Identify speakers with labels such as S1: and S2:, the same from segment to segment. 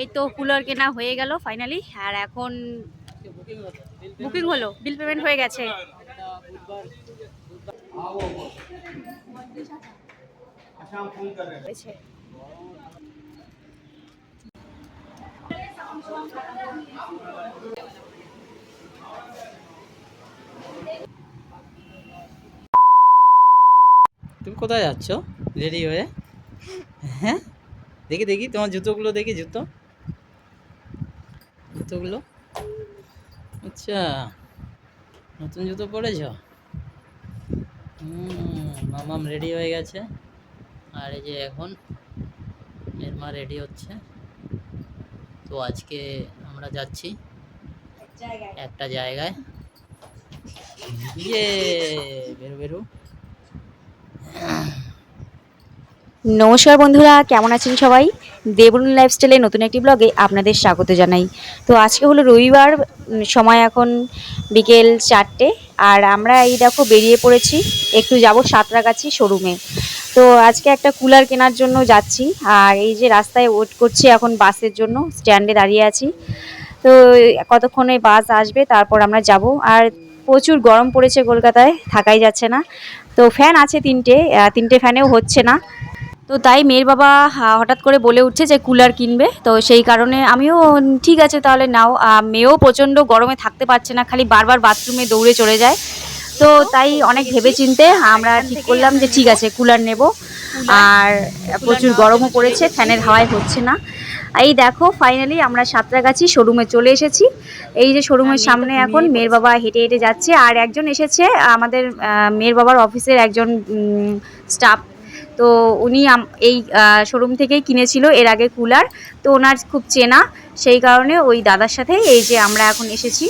S1: এই তো কুলার কেনা হয়ে গেল ফাইনালি আর এখন বুকিং হলো বিল পেমেন্ট হয়ে গেছে।
S2: তুমি কোথায় যাচ্ছ? রেডি হয়ে? হ্যাঁ? দেখি দেখি, তোমার জুতোগুলো দেখি, জুতো। জুতোগুলো। আচ্ছা নতুন জুতো পরেছ? মামাম রেডি হয়ে গেছে। আর এই যে এখন এর মা রেডি হচ্ছে। তো আজকে আমরা যাচ্ছি একটা জায়গায়। ইয়ে বেরো বেরো।
S1: নমস্কার বন্ধুরা, কেমন আছেন সবাই? দেবরুন লাইফস্টাইলে নতুন একটি ব্লগে আপনাদের স্বাগত জানাই। তো আজকে হলো রবিবার সময় এখন বিকেল চারটে, আর আমরা এই দেখো বেরিয়ে পড়েছি, একটু যাব সাঁতরাগাছি শোরুমে তো আজকে একটা কুলার কেনার জন্য যাচ্ছি, আর এই যে রাস্তায় ওয়েট করছি এখন বাসের জন্য স্ট্যান্ডে দাঁড়িয়ে আছি। তো কতক্ষণে বাস আসবে, তারপর আমরা যাব, আর প্রচুর গরম পড়েছে কলকাতায়, থাকাই যাচ্ছে না। তো ফ্যান আছে তিনটে তিনটে ফ্যানেও হচ্ছে না। তো তাই মেয়ের বাবা হঠাৎ করে বলে উঠছে যে কুলার কিনবে। তো সেই কারণে আমিও ঠিক আছে তাহলে নাও। মেয়েও প্রচণ্ড গরমে থাকতে পারছে না, খালি বারবার বাথরুমে দৌড়ে চলে যায়। তো তাই অনেক ভেবেচিন্তে আমরা ঠিক করলাম যে ঠিক আছে, কুলার নেব। আর প্রচুর গরমও পড়েছে, ফ্যানের হাওয়ায় হচ্ছে না। এই দেখো ফাইনালি আমরা সাঁতরাগাছি শোরুমে চলে এসেছি। এই যে শোরুমের সামনে এখন মেয়ের বাবা হেঁটে হেঁটে যাচ্ছে। আর একজন এসেছে, আমাদের মেয়ের বাবার অফিসের একজন স্টাফ তো উনি এই শোরুম থেকেই কিনেছিল এর আগে কুলার তো ওনার খুব চেনা। সেই কারণে ওই দাদার সাথে এই যে আমরা এখন এসেছি।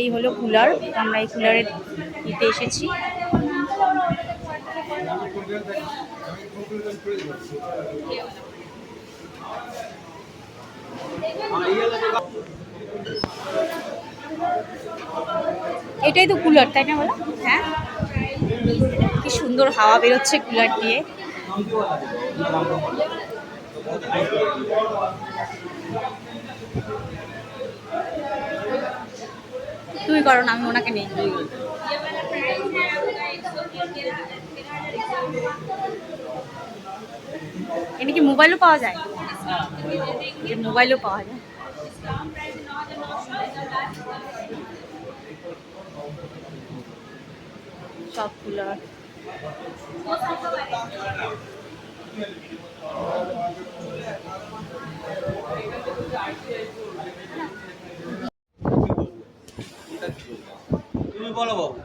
S1: এই হলো কুলার আমরা এই কুলারে নিতে এসেছি। এটাই তো কুলার তাই না বলো? হ্যাঁ। কি সুন্দর হাওয়া বেরোচ্ছে কুলার দিয়ে। তুমি করো না আমি ওনাকে নেই এনে কি মোবাইলও পাওয়া যায়? এর মোবাইলও পাওয়া যায়। সব
S3: তুমি বলো বাবু?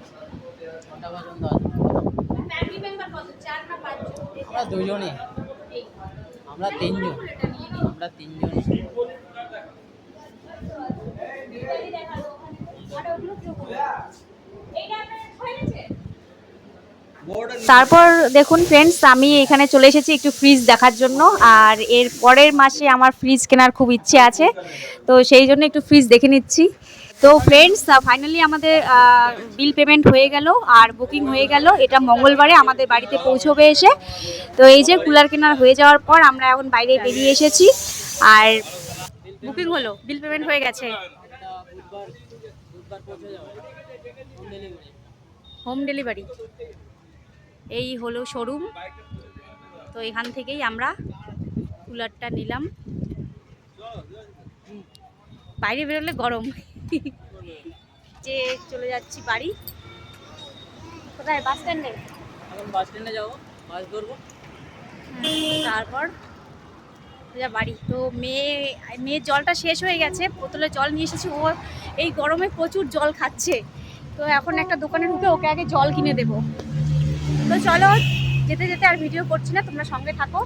S2: আমরা দুজনে। আমরা তিনজন। আমরা তিনজন।
S1: তারপর দেখুন ফ্রেন্ডস আমি এখানে চলে এসেছি একটু ফ্রিজ দেখার জন্য, আর এর পরের মাসে আমার ফ্রিজ কেনার খুব ইচ্ছে আছে, তো সেই জন্য একটু ফ্রিজ দেখে নিচ্ছি। তো ফ্রেন্ডস ফাইনালি আমাদের বিল পেমেন্ট হয়ে গেল, আর বুকিং হয়ে গেল। এটা মঙ্গলবারে আমাদের বাড়িতে পৌঁছবে এসে। তো এই যে কুলার কেনার হয়ে যাওয়ার পর আমরা এখন বাইরে বেরিয়ে এসেছি, আর বুকিং হলো বিল পেমেন্ট হয়ে গেছে।
S2: Home delivery.
S1: হোম ডেলিভারি এই হলো শোরুম। তো এখান থেকেই আমরা কুলারটা নিলাম। বাইরে বেরোলে গরম। যে চলে যাচ্ছি বাড়ি। কোথায়? বাস স্ট্যান্ডে?
S2: এখন বাস স্ট্যান্ডে যাব বাস ধরবো।
S1: তারপর সোজা বাড়ি। তো মেয়ে, মেয়ের জলটা শেষ হয়ে গেছে, বোতলে জল নিয়ে এসেছি, ও এই গরমে প্রচুর জল খাচ্ছে। তো এখন একটা দোকানে ঢুকে ওকে আগে জল কিনে দেবো। তো চলো, যেতে যেতে আর ভিডিও করছি না, তোমরা সঙ্গে থাকো।